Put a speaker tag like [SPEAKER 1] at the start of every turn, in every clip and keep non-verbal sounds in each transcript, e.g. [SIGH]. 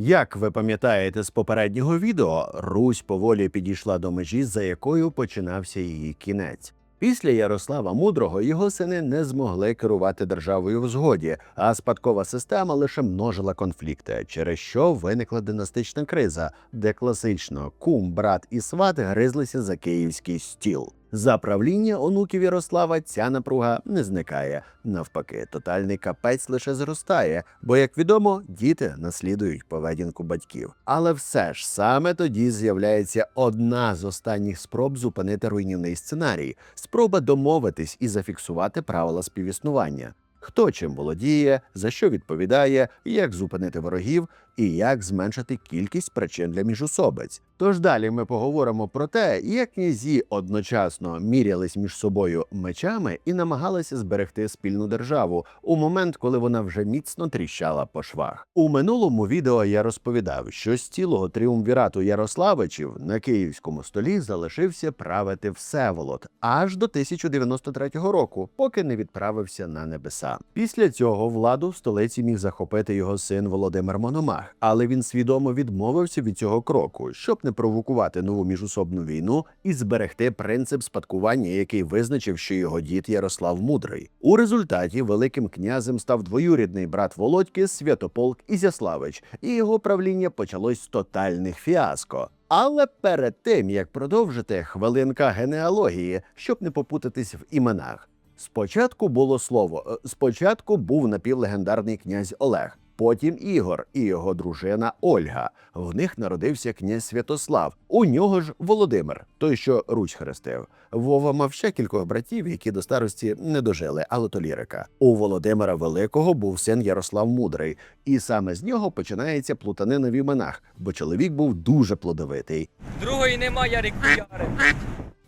[SPEAKER 1] Як ви пам'ятаєте з попереднього відео, Русь поволі підійшла до межі, за якою починався її кінець. Після Ярослава Мудрого його сини не змогли керувати державою в згоді, а спадкова система лише множила конфлікти, через що виникла династична криза, де класично кум, брат і сват гризлися за київський стіл. За правління онуків Ярослава ця напруга не зникає. Навпаки, тотальний капець лише зростає, бо, як відомо, діти наслідують поведінку батьків. Але все ж саме тоді з'являється одна з останніх спроб зупинити руйнівний сценарій спроба домовитись і зафіксувати правила співіснування. Хто чим володіє, за що відповідає, як зупинити ворогів і як зменшити кількість причин для міжособиць. Тож далі ми поговоримо про те, як князі одночасно мірялись між собою мечами і намагалися зберегти спільну державу у момент, коли вона вже міцно тріщала по швах. У минулому відео я розповідав, що з цілого тріумвірату Ярославичів на київському столі залишився правити Всеволод аж до 1093 року, поки не відправився на небеса. Після цього владу в столиці міг захопити його син Володимир Мономах, але він свідомо відмовився від цього кроку, щоб не провокувати нову міжусобну війну і зберегти принцип спадкування, який визначив, що його дід Ярослав Мудрий. У результаті великим князем став двоюрідний брат Володьки Святополк Ізяславич, і його правління почалось з тотальних фіаско. Але перед тим як продовжити хвилинка генеалогії, щоб не попутатись в іменах. Спочатку було слово. е, Спочатку був напівлегендарний князь Олег, потім Ігор і його дружина Ольга. В них народився князь Святослав. У нього ж Володимир, той, що Русь хрестив. Вова мав ще кількох братів, які до старості не дожили, але то лірика. У Володимира Великого був син Ярослав Мудрий, і саме з нього починається плутанина в іменах, бо чоловік був дуже плодовитий.
[SPEAKER 2] Другої нема, Ярик Яри.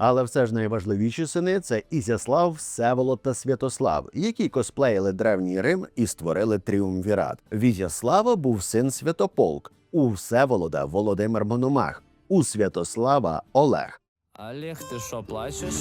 [SPEAKER 1] Але все ж найважливіші сини це Ізяслав, Всеволод та Святослав, які косплеїли древній Рим і створили тріумвірат. В Ізяслава був син Святополк, у Всеволода Володимир Мономах, у Святослава Олег.
[SPEAKER 2] Олег, ти що, плачеш?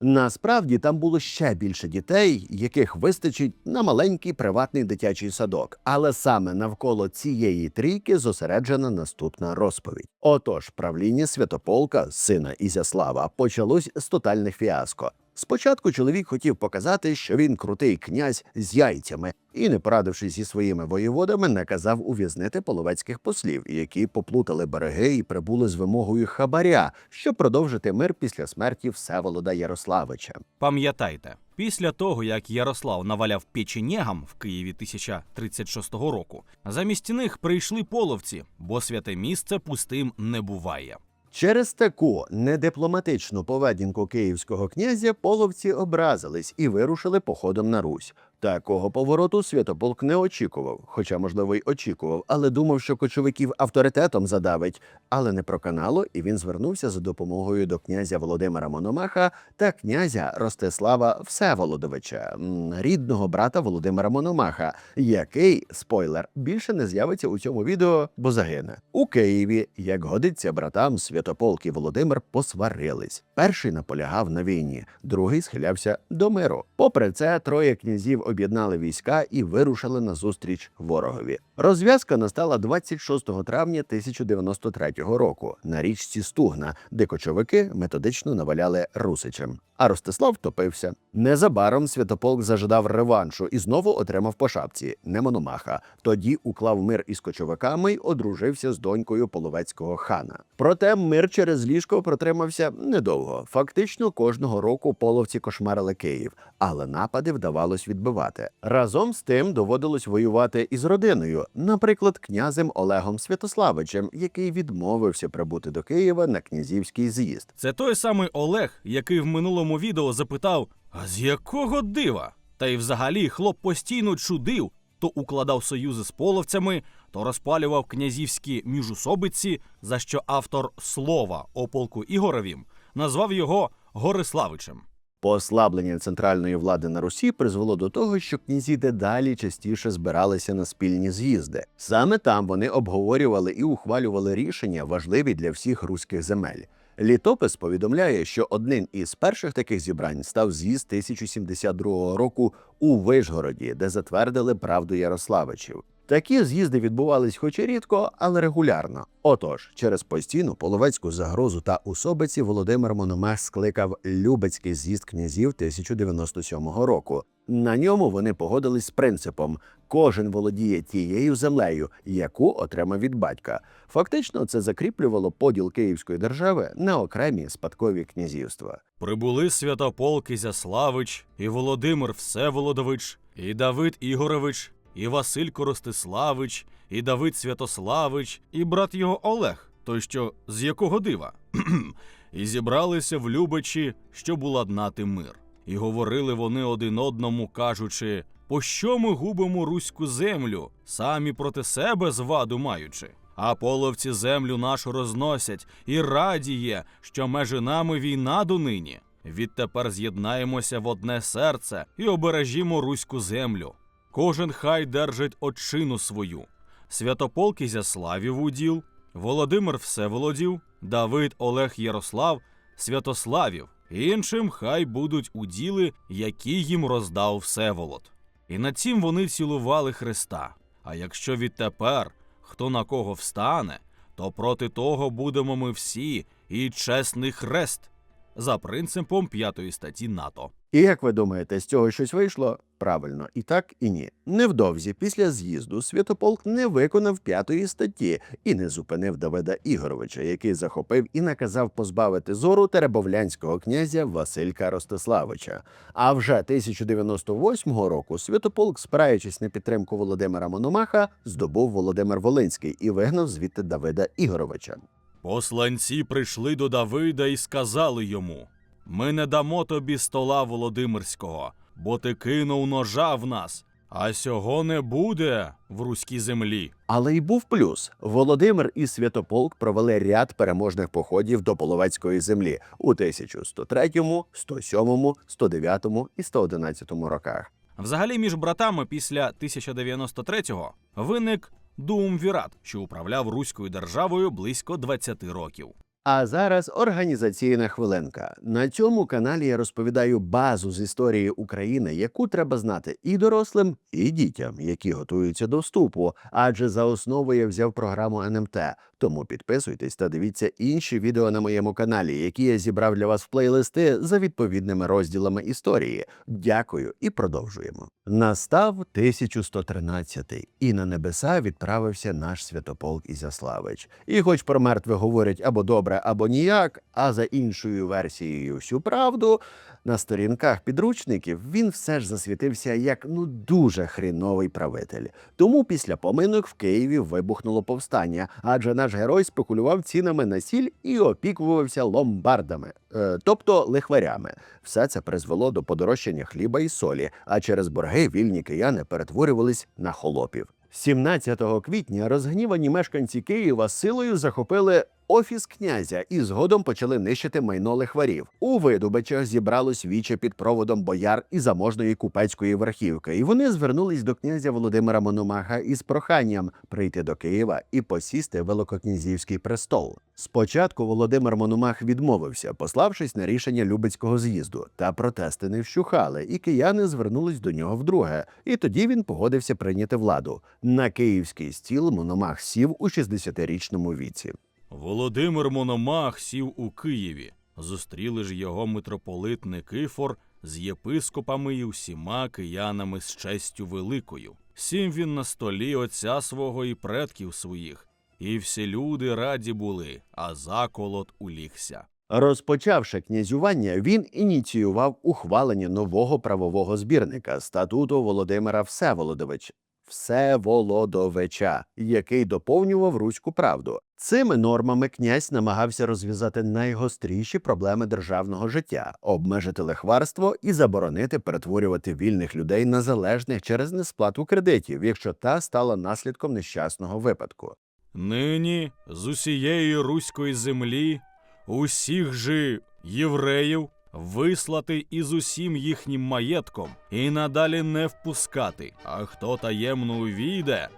[SPEAKER 1] Насправді там було ще більше дітей, яких вистачить на маленький приватний дитячий садок. Але саме навколо цієї трійки зосереджена наступна розповідь. Отож, правління Святополка, сина Ізяслава, почалось з тотальних фіаско. Спочатку чоловік хотів показати, що він крутий князь з яйцями, і, не порадившись зі своїми воєводами, наказав ув'язнити половецьких послів, які поплутали береги і прибули з вимогою хабаря, щоб продовжити мир після смерті Всеволода Ярославича.
[SPEAKER 3] Пам'ятайте, після того як Ярослав наваляв печенєгам в Києві 1036 року, замість них прийшли половці, бо святе місце пустим не буває.
[SPEAKER 1] Через таку недипломатичну поведінку київського князя половці образились і вирушили походом на Русь. Такого повороту Святополк не очікував, хоча, можливо, й очікував, але думав, що кочовиків авторитетом задавить, але не проканало, і він звернувся за допомогою до князя Володимира Мономаха та князя Ростислава Всеволодовича, рідного брата Володимира Мономаха, який спойлер більше не з'явиться у цьому відео, бо загине. У Києві, як годиться братам, Святополк і Володимир посварились. Перший наполягав на війні, другий схилявся до миру. Попри це, троє князів об'єднали війська і вирушили на зустріч ворогові. Розв'язка настала 26 травня 1093 року на річці Стугна, де кочовики методично наваляли русичам. А Ростислав топився. Незабаром Святополк зажадав реваншу і знову отримав по шапці не Мономаха. Тоді уклав мир із кочовиками й одружився з донькою половецького хана. Проте мир через ліжко протримався недовго. Фактично кожного року половці кошмарили Київ, але напади вдавалось відбивати. Разом з тим доводилось воювати із родиною, наприклад, князем Олегом Святославичем, який відмовився прибути до Києва на князівський з'їзд.
[SPEAKER 3] Це той самий Олег, який в минулому відео запитав: А з якого дива? Та й взагалі хлоп постійно чудив, то укладав союзи з половцями, то розпалював князівські міжусобиці, за що автор слова о полку Ігоровім назвав його Гориславичем.
[SPEAKER 1] Послаблення центральної влади на Русі призвело до того, що князі дедалі частіше збиралися на спільні з'їзди. Саме там вони обговорювали і ухвалювали рішення, важливі для всіх руських земель. Літопис повідомляє, що одним із перших таких зібрань став з'їзд 1072 року у Вишгороді, де затвердили правду Ярославичів. Такі з'їзди відбувались хоч і рідко, але регулярно. Отож, через постійну половецьку загрозу та усобиці Володимир Мономах скликав Любецький з'їзд князів 1097 року. На ньому вони погодились з принципом: кожен володіє тією землею, яку отримав від батька. Фактично, це закріплювало поділ Київської держави на окремі спадкові князівства.
[SPEAKER 3] Прибули Святополк Ізяславич, і Володимир Всеволодович, і Давид Ігорович, і Василь Коростиславич, і Давид Святославич, і брат його Олег, той що з якого дива. [CLEARS THROAT] І зібралися в Любичі, щоб уладнати мир. І говорили вони один одному, кажучи: Пощо ми губимо руську землю, самі проти себе зваду маючи? А половці землю нашу розносять, і раді є, що межи нами війна донині. Відтепер з'єднаємося в одне серце і обережімо руську землю. Кожен хай держить отчину свою. Святополк Ізяславів уділ, Володимир Всеволодів, Давид Олег Ярослав, Святославів, іншим хай будуть уділи, які їм роздав Всеволод. І на цім вони цілували Христа. А якщо відтепер хто на кого встане, то проти того будемо ми всі, і чесний хрест за принципом п'ятої статті НАТО.
[SPEAKER 1] І як ви думаєте, з цього щось вийшло? Правильно, і так, і ні. Невдовзі після з'їзду Святополк не виконав п'ятої статті і не зупинив Давида Ігоровича, який захопив і наказав позбавити зору теребовлянського князя Василька Ростиславича. А вже 1098 року Святополк, спираючись на підтримку Володимира Мономаха, здобув Володимир Волинський і вигнав звідти Давида Ігоровича.
[SPEAKER 3] Посланці прийшли до Давида і сказали йому: Ми не дамо тобі стола Володимирського, бо ти кинув ножа в нас, а сього не буде в руській землі.
[SPEAKER 1] Але й був плюс. Володимир і Святополк провели ряд переможних походів до Половецької землі у 1103, 107, 109 і 111 роках.
[SPEAKER 3] Взагалі, між братами після 1093-го виник Дуумвірат, що управляв руською державою близько 20 років.
[SPEAKER 1] А зараз організаційна хвилинка. На цьому каналі я розповідаю базу з історії України, яку треба знати і дорослим, і дітям, які готуються до вступу. Адже за основу я взяв програму НМТ. Тому підписуйтесь та дивіться інші відео на моєму каналі, які я зібрав для вас в плейлисти за відповідними розділами історії. Дякую і продовжуємо. Настав 1113, і на небеса відправився наш святополк Ізяславич. І хоч про мертвих говорять або добре, або ніяк, а за іншою версією всю правду, на сторінках підручників він все ж засвітився як ну дуже хріновий правитель. Тому після поминок в Києві вибухнуло повстання, адже наш герой спекулював цінами на сіль і опікувався ломбардами, е, тобто лихварями. Все це призвело до подорожчання хліба і солі, а через борги вільні кияни перетворювались на холопів. 17 квітня розгнівані мешканці Києва силою захопили офіс князя і згодом почали нищити майно лихварів. У видобичах зібралось віче під проводом бояр і заможної купецької верхівки, і вони звернулись до князя Володимира Мономаха із проханням прийти до Києва і посісти великокнязівський престол. Спочатку Володимир Мономах відмовився, пославшись на рішення Любецького з'їзду, та протести не вщухали, і кияни звернулись до нього вдруге. І тоді він погодився прийняти владу. На київський стіл Мономах сів у 60-річному віці.
[SPEAKER 3] Володимир Мономах сів у Києві. Зустріли ж його митрополит Никифор з єпископами і усіма киянами з честю великою. Сім він на столі отця свого і предків своїх, і всі люди раді були, а заколот улігся.
[SPEAKER 1] Розпочавши князювання, він ініціював ухвалення нового правового збірника статуту Володимира Всеволодович. Всеволодовича, який доповнював руську правду. Цими нормами князь намагався розв'язати найгостріші проблеми державного життя, обмежити лихварство і заборонити перетворювати вільних людей на залежних через несплату кредитів, якщо та стала наслідком нещасного випадку.
[SPEAKER 3] Нині з усієї руської землі усіх же євреїв вислати із усім їхнім маєтком і надалі не впускати. А хто таємно увійде,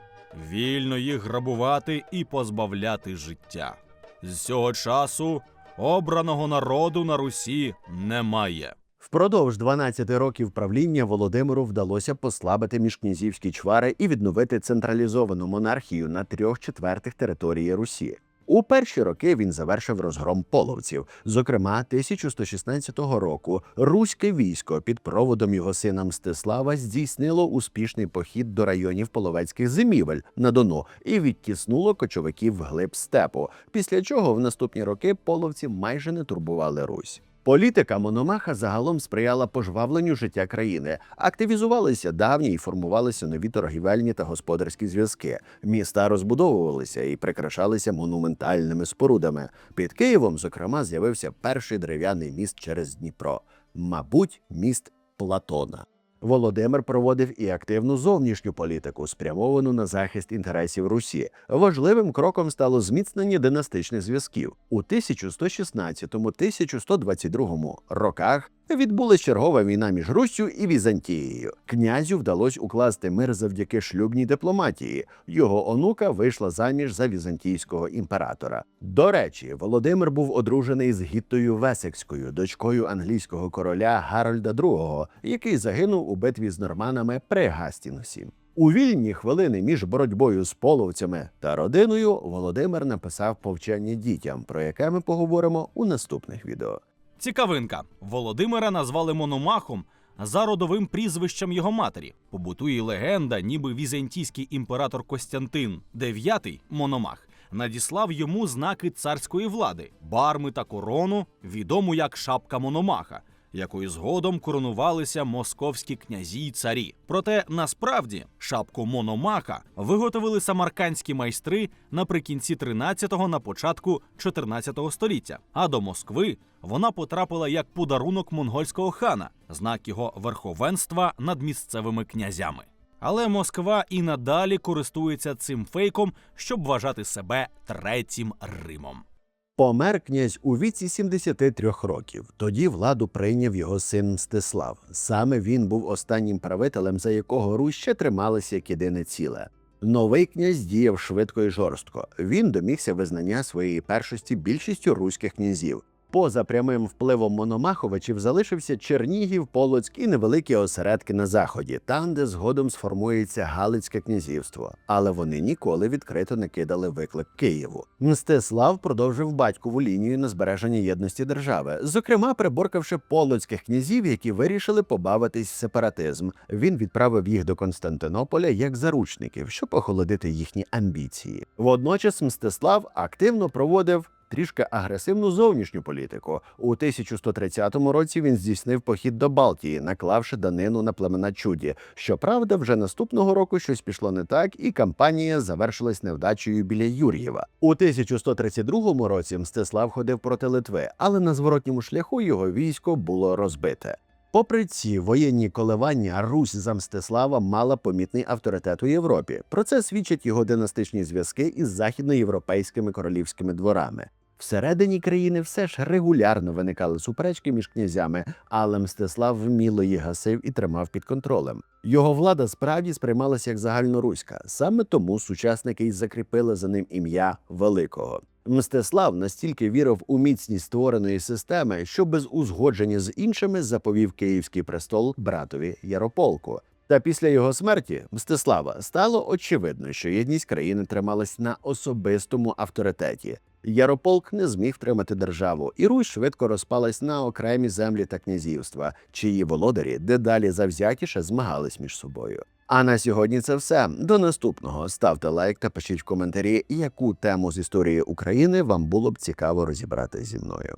[SPEAKER 3] вільно їх грабувати і позбавляти життя. З цього часу обраного народу на Русі немає.
[SPEAKER 1] Впродовж 12 років правління Володимиру вдалося послабити міжкнязівські чвари і відновити централізовану монархію на трьох четвертих території Русі. У перші роки він завершив розгром половців. Зокрема, 1116 року руське військо під проводом його сина Мстислава здійснило успішний похід до районів половецьких зимівель на Дону і відтіснуло кочовиків вглиб степу. Після чого в наступні роки половці майже не турбували Русь. Політика Мономаха загалом сприяла пожвавленню життя країни. Активізувалися давні і формувалися нові торгівельні та господарські зв'язки. Міста розбудовувалися і прикрашалися монументальними спорудами. Під Києвом, зокрема, з'явився перший дерев'яний міст через Дніпро, мабуть, міст Платона. Володимир проводив і активну зовнішню політику, спрямовану на захист інтересів Русі. Важливим кроком стало зміцнення династичних зв'язків. У 1116-1122 роках відбулася чергова війна між Руссю і Візантією. Князю вдалося укласти мир завдяки шлюбній дипломатії. Його онука вийшла заміж за візантійського імператора. До речі, Володимир був одружений з Гіттою Весекською, дочкою англійського короля Гарольда II, який загинув у битві з норманами при Гастінгсі. У вільні хвилини між боротьбою з половцями та родиною Володимир написав повчання дітям, про яке ми поговоримо у наступних відео.
[SPEAKER 3] Цікавинка. Володимира назвали Мономахом за родовим прізвищем його матері. Побутує легенда, ніби візантійський імператор Костянтин IX Мономах надіслав йому знаки царської влади, барми та корону, відому як шапка Мономаха, якою згодом коронувалися московські князі й царі. Проте насправді шапку Мономаха виготовили самаркандські майстри наприкінці 13-го на початку 14-го століття. А до Москви вона потрапила як подарунок монгольського хана, знак його верховенства над місцевими князями. Але Москва і надалі користується цим фейком, щоб вважати себе третім Римом.
[SPEAKER 1] Помер князь у віці 73 років. Тоді владу прийняв його син Мстислав. Саме він був останнім правителем, за якого Русь ще трималася як єдине ціле. Новий князь діяв швидко і жорстко. Він домігся визнання своєї першості більшістю руських князів. Поза прямим впливом Мономаховичів залишився Чернігів, Полоцьк і невеликі осередки на заході, там, де згодом сформується Галицьке князівство. Але вони ніколи відкрито не кидали виклик Києву. Мстислав продовжив батькову лінію на збереження єдності держави, зокрема приборкавши полоцьких князів, які вирішили побавитись в сепаратизм. Він відправив їх до Константинополя як заручників, щоб охолодити їхні амбіції. Водночас Мстислав активно проводив трішки агресивну зовнішню політику. У 1130 році він здійснив похід до Балтії, наклавши данину на племена чуді. Щоправда, вже наступного року щось пішло не так, і кампанія завершилась невдачею біля Юр'єва. У 1132 році Мстислав ходив проти Литви, але на зворотньому шляху його військо було розбите. Попри ці воєнні коливання, Русь за Мстислава мала помітний авторитет у Європі. Про це свідчать його династичні зв'язки із західноєвропейськими королівськими дворами. Всередині країни все ж регулярно виникали суперечки між князями, але Мстислав вміло їх гасив і тримав під контролем. Його влада справді сприймалася як загальноруська. Саме тому сучасники й закріпили за ним ім'я Великого. Мстислав настільки вірив у міцність створеної системи, що без узгодження з іншими заповів київський престол братові Ярополку. Та після його смерті Мстислава стало очевидно, що єдність країни трималась на особистому авторитеті. Ярополк не зміг втримати державу, і Русь швидко розпалась на окремі землі та князівства, чиї володарі дедалі завзятіше змагались між собою. А на сьогодні це все. До наступного ставте лайк та пишіть в коментарі, яку тему з історії України вам було б цікаво розібрати зі мною.